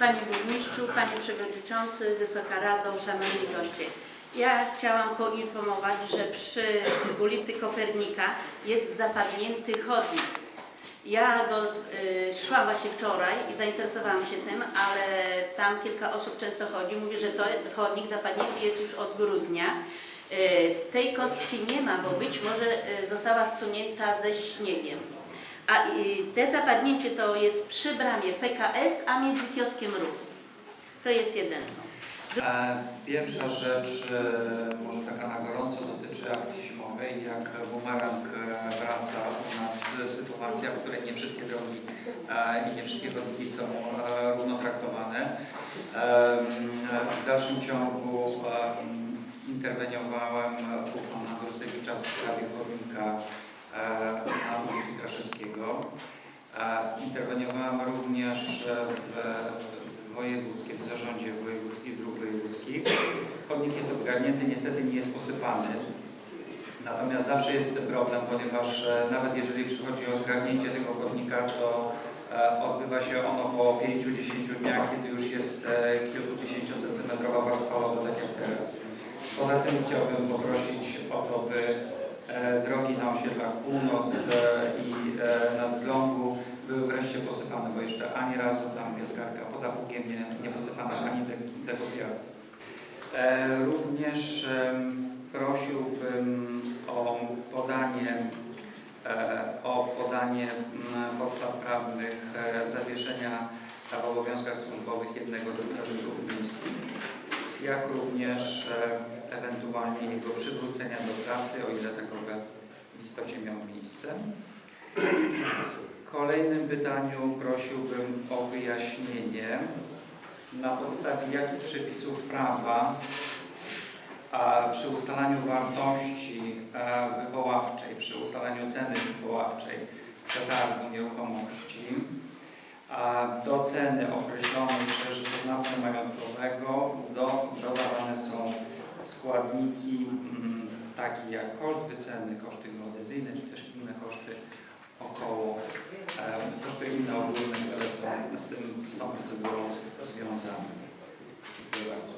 Panie Burmistrzu, Panie Przewodniczący, Wysoka Rado, Szanowni goście. Ja chciałam poinformować, że przy ulicy Kopernika jest zapadnięty chodnik. Ja go y, szłam właśnie wczoraj i zainteresowałam się tym, ale tam kilka osób często chodzi. Mówi, że to chodnik zapadnięty jest już od grudnia. Y, tej kostki nie ma, bo być może y, została zsunięta ze śniegiem. A te zapadnięcie to jest przy bramie PKS, a między kioskiem ruchu. To jest jeden. E, Pierwsza rzecz, e, może taka na gorąco, dotyczy akcji zimowej. Jak bumerang e, wraca u nas sytuacja, w której nie wszystkie drogi e, i nie wszystkie chodniki są e, równo traktowane. W dalszym ciągu em, interweniowałem u pana Grusewicza w sprawie chodnika e, na ulicy Kraszewskiego. E, Interweniowałem również e, w, wojewódzkim, w zarządzie wojewódzkich dróg wojewódzkich. Chodnik jest ogarnięty, niestety nie jest posypany. Natomiast zawsze jest problem, ponieważ e, nawet jeżeli przychodzi o odgarnięcie tego chodnika, to e, odbywa się ono po 5-10 dniach, kiedy już jest kilkudziesięciocentymetrowa warstwa lodu, tak jak teraz. Poza tym chciałbym poprosić o to, by drogi na osiedlach Północ e, i e, na Zglągu wreszcie posypane, bo jeszcze ani razu tam piaskarka poza Bugiem nie, nie posypana ani te, tego piachu. E, Również em, prosiłbym o podanie, e, o podanie mm, podstaw prawnych e, zawieszenia w obowiązkach służbowych jednego ze strażników miejskich, jak również e, ewentualnie jego przywrócenia do pracy, o ile takowe w istocie miało miejsce. Kolejnym pytaniu prosiłbym o wyjaśnienie, na podstawie jakich przepisów prawa a, przy ustalaniu wartości e, wywoławczej, przy ustalaniu ceny wywoławczej przetargu nieruchomości do ceny określonej przez rzeczoznawcę majątkowego do, dodawane są składniki mm, takie jak koszt wyceny, koszty geodezyjne czy też tą procedurą związany. Dziękuję bardzo.